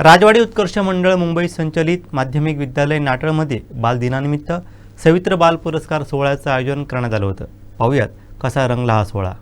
राजवाडी उत्कर्ष मंडळ मुंबई संचलित माध्यमिक विद्यालय नाटळमध्ये बालदिनानिमित्त सवित्र बाल पुरस्कार सोहळ्याचं आयोजन करण्यात आलं होतं. पाहूयात कसा रंगला हा सोहळा.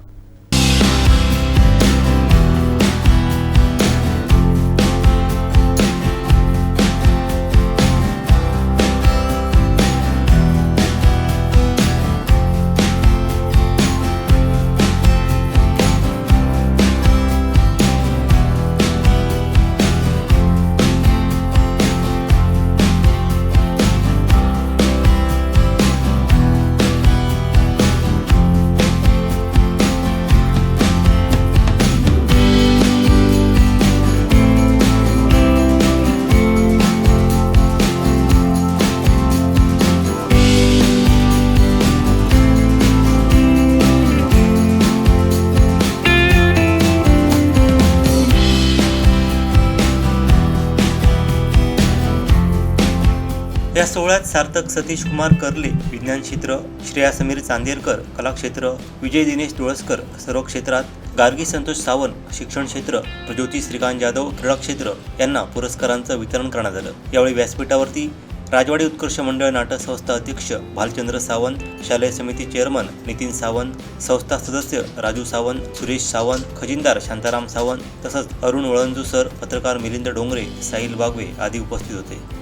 या सोहळ्यात सार्थक सतीश कुमार कर्ले विज्ञान क्षेत्र श्रेया समीर चांदेरकर कलाक्षेत्र विजय दिनेश डोळसकर सर्व क्षेत्रात गार्गी संतोष सावंत शिक्षण क्षेत्र प्रज्योती श्रीकांत जाधव क्रीडा क्षेत्र यांना पुरस्कारांचं वितरण करण्यात आलं. यावेळी व्यासपीठावरती राजवाडी उत्कर्ष मंडळ नाटक संस्था अध्यक्ष भालचंद्र सावंत शालेय समिती चेअरमन नितीन सावंत संस्था सदस्य राजू सावंत सुरेश सावंत खजिनदार शांताराम सावंत तसंच अरुण वळंजू सर पत्रकार मिलिंद डोंगरे साहिल बागवे आदी उपस्थित होते.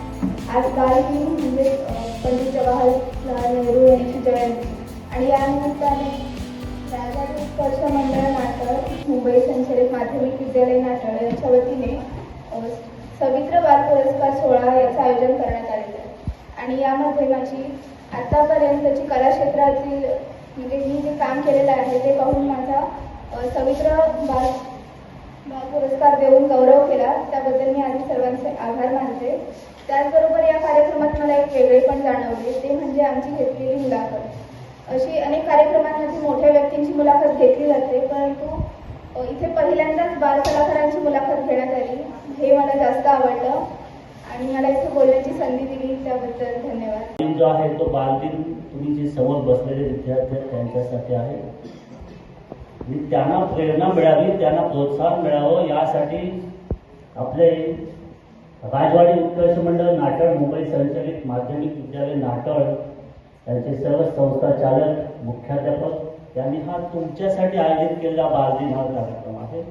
आज बालदिन म्हणजे पंडित जवाहरलाल नेहरू यांची जयंती आणि यानिमित्ताने निमित्ताने राजवाडी मंडळ नाटक मुंबई संचलित माध्यमिक विद्यालय नाटक यांच्या वतीने सवित्र बाल पुरस्कार सोहळा याचं आयोजन करण्यात आलेलं आहे आणि यामध्ये माझी आतापर्यंतची कला क्षेत्रातील म्हणजे मी जे काम केलेलं आहे ते पाहून माझा सवित्र बाल बाल पुरस्कार देऊन गौरव केला. त्याबद्दल मी आधी सर्वांचे आभार मानते. त्याचबरोबर या कार्यक्रमात मला एक वेगळे पण जाणवले. ते म्हणजे आमची घेतलेली मुलाखत. अशी अनेक कार्यक्रमांमध्ये मोठ्या व्यक्तींची मुलाखत घेतली जाते परंतु इथे पहिल्यांदाच बाल कलाकारांची मुलाखत घेण्यात आली. हे मला जास्त आवडलं आणि मला इथे बोलण्याची संधी दिली त्याबद्दल धन्यवाद. जो आहे तो बालदिन तुम्ही जे समोर बसलेले विद्यार्थी त्यांच्यासाठी आहे. त्यांना प्रेरणा मिळावी त्यांना प्रोत्साहन मिळावं यासाठी आपले राजवाडी उत्कर्ष मंडळ नाटळ मुंबई संचलित माध्यमिक विद्यालय नाटळ त्यांचे सर्व संस्था चालक मुख्याध्यापक यांनी हा तुमच्यासाठी आयोजित केलेला बालदिन हा कार्यक्रम आहे.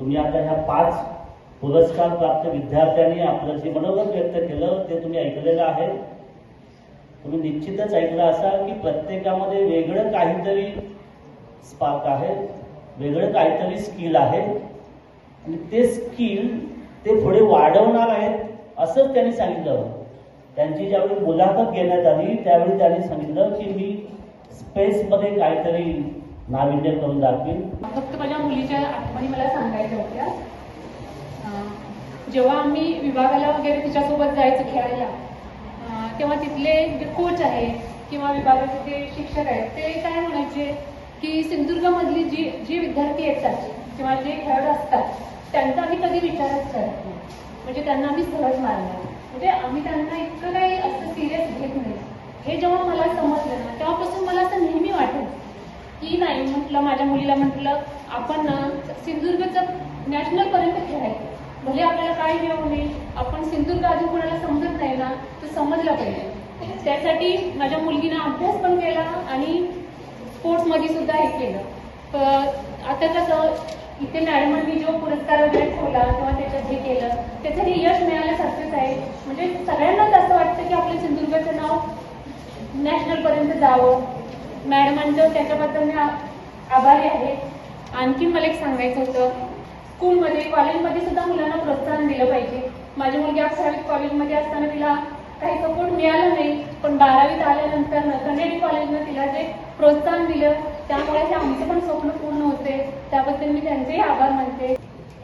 तुम्ही आता ह्या पाच पुरस्कार प्राप्त विद्यार्थ्यांनी आपलं जे मनोगत व्यक्त केलं ते तुम्ही ऐकलेलं आहे. तुम्ही निश्चितच ऐकलं असाल की प्रत्येकामध्ये वेगळं काहीतरी स्पार्क आहे वेगळं काहीतरी स्किल आहे. आणि ते स्किल ते पुढे वाढवणार आहेत असंच त्यांनी सांगितलं. त्यांची ज्यावेळी मुलाखत घेण्यात आली त्यावेळी त्यांनी सांगितलं की मी स्पेसमध्ये काहीतरी नाविन्य करून दाखवीन. फक्त माझ्या मुलीच्या आठवणी मला सांगायच्या होत्या. जेव्हा आम्ही विभागाला वगैरे तिच्यासोबत जायचं खेळायला तेव्हा तिथले जे कोच आहे किंवा विभागाचे जे शिक्षक आहेत ते काय म्हणायचे की सिंधुदुर्गमधली जी जी विद्यार्थी येतात किंवा जे खेळाडू असतात त्यांचा आम्ही कधी विचारच करत नाही. म्हणजे त्यांना आम्ही सहज मारणार म्हणजे आम्ही त्यांना इतकं काही असं सिरियस घेत नाही. हे जेव्हा मला समजलं ना तेव्हापासून मला असं नेहमी वाटत की नाही म्हटलं माझ्या मुलीला म्हटलं आपण ना सिंधुदुर्गचं नॅशनल पर्यंत खेळायचं. भले आपल्याला काय मिळवू नये आपण सिंधुदुर्ग अजून कोणाला समजत नाही ना तर समजलं पाहिजे. त्यासाठी माझ्या मुलगीनं अभ्यास पण केला आणि स्पोर्ट्समध्ये सुद्धा हे केलं. आता कसं इथे मॅडमांनी जो पुरस्कार वगैरे ठेवला किंवा त्याच्यात हे केलं त्यासाठी यश मिळाल्यासारखंच आहे. म्हणजे सगळ्यांनाच असं वाटतं की आपल्या सिंधुदुर्गाचं नाव नॅशनल पर्यंत जावं. मॅडमांचं त्याच्याबद्दल मी आभारी आहे. आणखी मला एक सांगायचं होतं स्कूलमध्ये कॉलेजमध्ये सुद्धा मुलांना प्रोत्साहन दिलं पाहिजे. माझी मुलगी अकरावी कॉलेजमध्ये असताना तिला काही सपोर्ट मिळाला नाही पण बारावीत आल्यानंतर कनेडी कॉलेजनं तिला जे प्रोत्साहन दिलं त्यामुळे हे आमचे पण स्वप्न पूर्ण होते. त्याबद्दल मी त्यांचेही आभार मानते.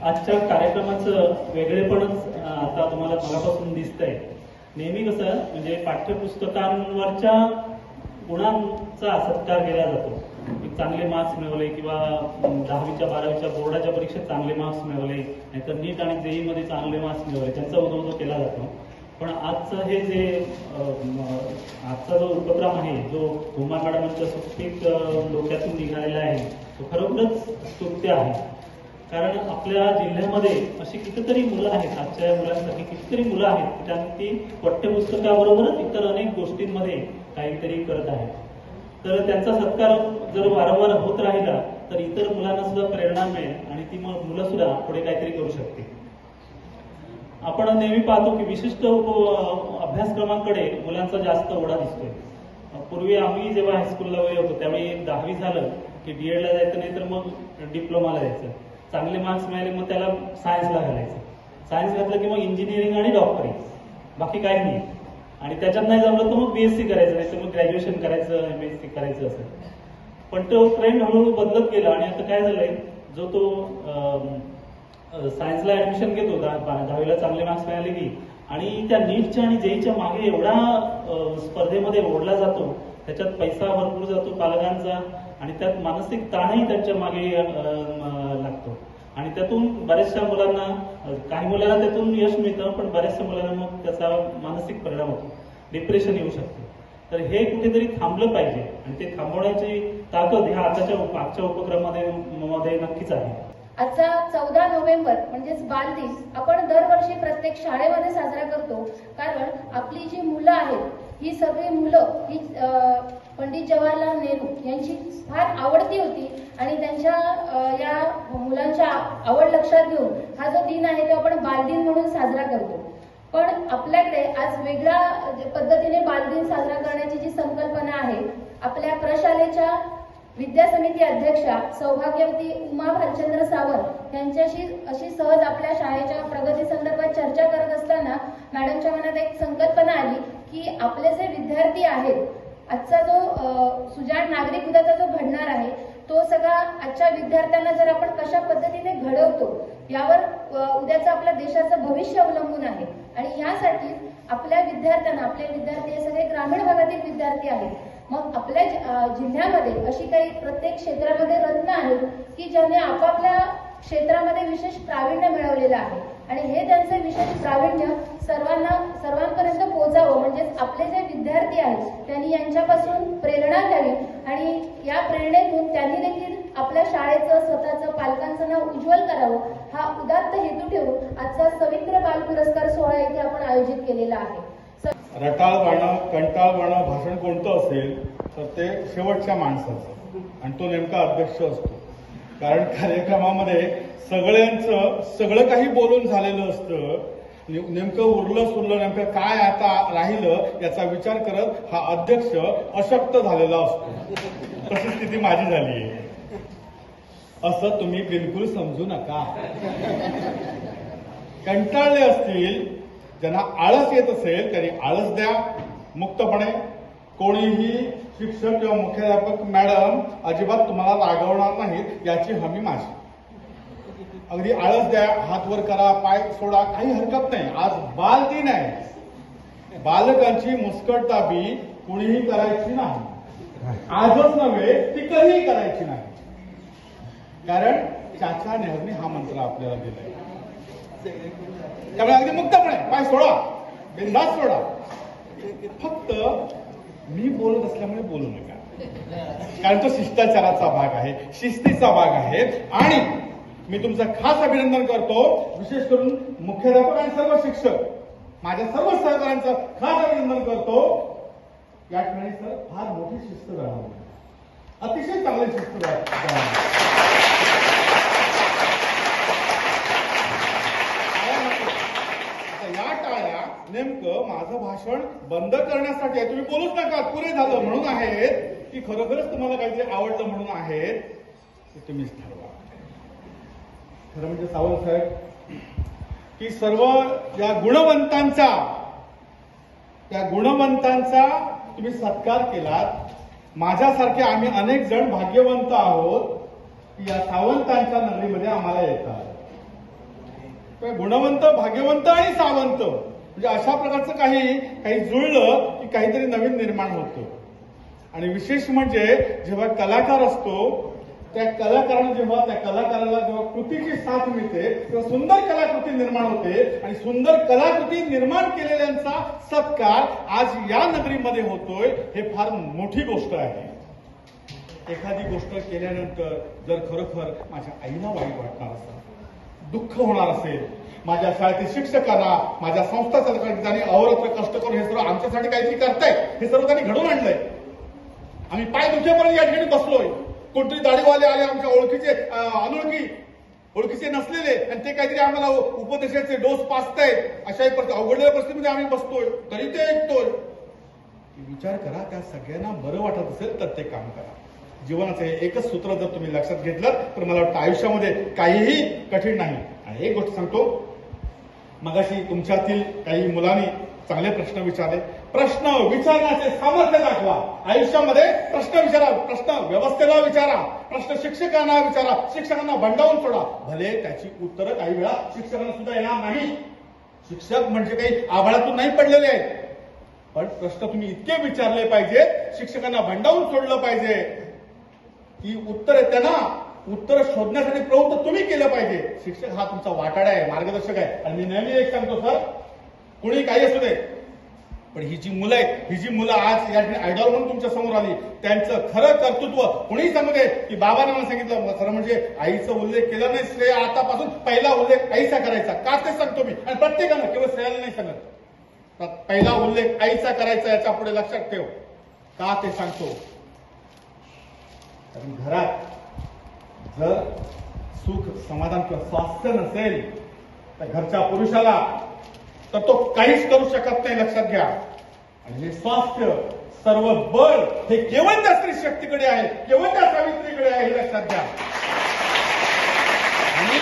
आजच्या कार्यक्रमाचं वेगळेपणच आता तुम्हाला मगापासून दिसतंय. नेहमी कसं म्हणजे पाठ्यपुस्तकांवरच्या गुणांचा सत्कार केला जातो. चांगले मार्क्स मिळवले किंवा दहावीच्या बारावीच्या बोर्डाच्या परीक्षेत चांगले मार्क्स मिळवले नाहीतर नीट आणि जेई मध्ये चांगले मार्क्स मिळवले त्यांचा उदो केला जातो पण आजचं हे जे आजचा जो उपक्रम आहे जो हुमा मॅडमांच्या सुट्टीत डोक्यातून निघालेला आहे तो खरोखरच स्तुत्य आहे. कारण आपल्या जिल्ह्यामध्ये अशी कितीतरी मुलं आहेत आजच्या मुलांसाठी कितीतरी मुलं आहेत त्यात त्यांनी ती पाठ्यपुस्तकाबरोबरच इतर अनेक गोष्टींमध्ये काहीतरी करत आहेत. तर त्यांचा सत्कार जर वारंवार होत राहिला तर इतर मुलांना सुद्धा प्रेरणा मिळेल आणि ती मग मुलं सुद्धा पुढे काहीतरी करू शकते आपण नेहमी पाहतो की विशिष्ट अभ्यासक्रमांकडे मुलांचा जास्त ओढा दिसतोय. पूर्वी आम्ही जेव्हा हायस्कूलला वगैरे होतो त्यावेळी एक दहावी झालं की डीएडला जायचं नाही तर मग डिप्लोमाला जायचं. चांगले मार्क्स मिळाले मग त्याला सायन्सला घालायचं. सायन्स घातलं की मग इंजिनिअरिंग आणि डॉक्टरी बाकी काही नाही. आणि त्याच्यात नाही जमलं तर मग बीएससी करायचं नाही तर मग ग्रॅज्युएशन करायचं एम एस सी करायचं असं. पण तो ट्रेंड हळूहळू बदलत गेला आणि आता काय झालंय जो तो सायन्सला ऍडमिशन घेतो होता. दहावीला चांगले मार्क्स मिळाले की. आणि त्या नीटच्या आणि जेईच्या मागे एवढा स्पर्धेमध्ये ओढला जातो. त्याच्यात पैसा भरपूर जातो पालकांचा आणि त्यात मानसिक ताणही त्यांच्या मागे लागतो. आणि त्यातून बऱ्याचशा मुलांना काही मुलांना त्यातून यश मिळतं पण बऱ्याचशा मुलांना मग त्याचा मानसिक परिणाम होतो. डिप्रेशन येऊ शकतो. तर हे कुठेतरी थांबलं पाहिजे. आणि ते थांबवण्याची ताकद ह्या आताच्या उप- आजच्या उपक्रमामध्ये मध्ये नक्कीच आहे. आजचा चौदा नोव्हेंबर म्हणजेच बालदिन आपण दरवर्षी प्रत्येक शाळेमध्ये साजरा करतो. कारण आपली जी मुलं आहेत ही सगळी मुलं ही पंडित जवाहरलाल नेहरू यांची फार आवडती होती. आणि त्यांच्या या मुलांच्या आवड लक्षात घेऊन हा जो दिन आहे तो आपण बालदिन म्हणून साजरा करतो. पण आपल्याकडे आज वेगळ्या पद्धतीने बालदिन साजरा करण्याची जी संकल्पना आहे आपल्या प्रशालेच्या विद्या समिती अध्यक्षा सौभाग्यवती उमा भालचंद्र सावंत यांच्याशी अशी सहज आपल्या शाळेच्या प्रगती संदर्भात चर्चा करत असताना मॅडमच्या मनात एक संकल्पना आली की आपले जे विद्यार्थी आहेत आजचा जो सुजाण नागरिक उद्याचा जो घडणार आहे तो सगळा आजच्या विद्यार्थ्यांना जर आपण कशा पद्धतीने घडवतो यावर उद्याचं आपल्या देशाचं भविष्य अवलंबून आहे. आणि यासाठी आपल्या विद्यार्थ्यांना आपले विद्यार्थी हे सगळे ग्रामीण भागातील विद्यार्थी आहेत मग आपल्या जिल्ह्यामध्ये अशी काही प्रत्येक क्षेत्रामध्ये रत्न आहेत की ज्याने आपापल्या क्षेत्रामध्ये विशेष प्रावीण्य मिळवलेलं आहे. आणि हे त्यांचे विशेष प्रावीण्य सर्वांना सर्वांपर्यंत पोहोचावं म्हणजेच आपले जे विद्यार्थी आहेत त्यांनी यांच्यापासून प्रेरणा घ्यावी. आणि या प्रेरणेतून त्यांनी देखील आपल्या शाळेचं स्वतःचं पालकांचं नाव उज्ज्वल करावं हा उदात्त हेतू ठेवून आजचा सवित्र बाल पुरस्कार सोहळा इथे आपण आयोजित केलेला आहे. रटाळवाणं कंटाळवाणं भाषण कोणतं असेल तर ते शेवटच्या माणसाचं. आणि तो नेमका अध्यक्ष असतो. कारण कार्यक्रमामध्ये सगळ्यांचं सगळं काही बोलून झालेलं असतं. ने- नेमकं उरलं सुरलं नेमकं काय आता राहिलं याचा विचार करत हा अध्यक्ष अशक्त झालेला असतो. तशी स्थिती माझी झाली आहे. असं तुम्ही बिलकुल समजू नका. कंटाळले असतील ज्यांना आळस येत असेल त्यांनी आळस द्या. मुक्तपणे कोणीही शिक्षक किंवा मुख्याध्यापक मॅडम अजिबात तुम्हाला रागवणार नाहीत याची हमी माझी. अगदी आळस द्या हात वर करा पाय सोडा काही हरकत नाही. आज बाल दिन आहे. बालकांची मुस्कटदाबी कुणीही करायची नाही. आजच नव्हे ती कधीही करायची नाही. कारण चाचा नेहरूने हा मंत्र आपल्याला दिलाय. त्यामुळे अगदी मुक्तपणे. पाय सोडा. बिंदास सोडा. फक्त मी बोलत असल्यामुळे बोलू नका. कारण तो शिष्टाचाराचा भाग आहे शिस्तीचा भाग आहे. आणि मी तुमचं खास अभिनंदन करतो विशेष करून मुख्याध्यापक आणि सर्व शिक्षक. माझ्या सर्व सहकाऱ्यांचं खास अभिनंदन करतो. या ठिकाणी सर फार मोठी शिस्त जाणवली. अतिशय चांगली शिस्त जाणवली आता या टाळ्या नेमकं माझं भाषण बंद करण्यासाठी आहे. तुम्ही बोलूच नका. पुरे झालं. म्हणून आहेत की खरोखरच तुम्हाला काहीतरी आवडलं म्हणून आहेत. ते तुम्हीच ठरवा. खरं म्हणजे सावंत साहेब की सर्व या गुणवंतांचा त्या गुणवंतांचा तुम्ही सत्कार केलात. माझ्यासारखे आम्ही अनेक जण भाग्यवंत आहोत की या सावंतांच्या नगरीमध्ये आम्हाला येतात. गुणवंत भाग्यवंत आणि सावंत. म्हणजे अशा प्रकारचं काही काही जुळलं की काहीतरी नवीन निर्माण होतं. आणि विशेष म्हणजे जेव्हा कलाकार असतो त्या कलाकाराने जेव्हा त्या कलाकाराला जेव्हा कृतीची साथ मिळते तेव्हा सुंदर कलाकृती निर्माण होते आणि सुंदर कलाकृती निर्माण केलेल्यांचा सत्कार आज या नगरीमध्ये होतोय हे फार मोठी गोष्ट आहे. एखादी गोष्ट केल्यानंतर जर खरोखर माझ्या आईला वाईट वाटणार असेल दुःख होणार असेल माझ्या शाळेतील शिक्षकांना माझ्या संस्था चालकांनी अवरत्र कष्ट करून हे सर्व आमच्यासाठी काहीतरी करताय. हे सर्व त्यांनी घडवून आणलंय. आम्ही पाय दुखेपर्यंत या ठिकाणी बसलोय. कोणतरी दाढीवाले आले आमच्या ओळखीचे अनोळखी ओळखीचे नसलेले आणि ते काहीतरी आम्हाला उपदेशाचे डोस पाचतायत अशा एक परिस्थिती अवघडलेल्या परिस्थितीमध्ये आम्ही बसतोय. तरी ते ऐकतोय. विचार करा त्या सगळ्यांना बरं वाटत असेल तर ते काम करा. जीवनाचं हे एकच सूत्र जर तुम्ही लक्षात घेतलं तर मला वाटतं आयुष्यामध्ये काहीही कठीण नाही. आणि एक गोष्ट सांगतो मगाशी तुमच्यातील काही मुलांनी चांगले प्रश्न विचारले. प्रश्न विचारण्याचे सामर्थ्य दाखवा. आयुष्यामध्ये प्रश्न विचारा प्रश्न व्यवस्थेला विचारा प्रश्न शिक्षकांना विचारा शिक्षकांना बंडावून सोडा. भले त्याची उत्तरं काही वेळा शिक्षकांना सुद्धा येणार नाही. शिक्षक म्हणजे काही आभाळातून नाही पडलेले. आहेत पण प्रश्न तुम्ही इतके विचारले पाहिजेत शिक्षकांना भंडावून सोडलं पाहिजे की उत्तर येते ना उत्तर शोधण्यासाठी प्रवृत्त तुम्ही केलं पाहिजे. शिक्षक हा तुमचा वाटाडा आहे मार्गदर्शक आहे. आणि मी नेहमी एक सांगतो सर कोणी काही असू दे पण ही जी मुलं आहेत ही जी मुलं आज या ठिकाणी आयडॉल म्हणून तुमच्यासमोर आली त्यांचं खरं कर्तृत्व कोणीही सांगू दे की बाबांना मला सांगितलं खरं म्हणजे आईचा उल्लेख केला नाही श्रेय आतापासून पहिला उल्लेख आईचा करायचा. का ते सांगतो मी? आणि प्रत्येकानं केवळ श्रेयाला नाही सांगत. पहिला उल्लेख आईचा करायचा याच्यापुढे लक्षात ठेव. का ते सांगतो? कारण घरात जर सुख समाधान किंवा स्वास्थ्य नसेल तर घरच्या पुरुषाला तर तो काहीच करू शकत नाही लक्षात घ्या. आणि हे स्वास्थ्य सर्व बळ हे केवळ त्या स्त्री शक्तीकडे आहे केवळ त्या सावित्रीकडे आहे हे लक्षात घ्या. आणि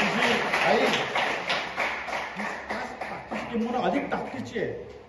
तुझी आई अधिक ताकदीची आहे.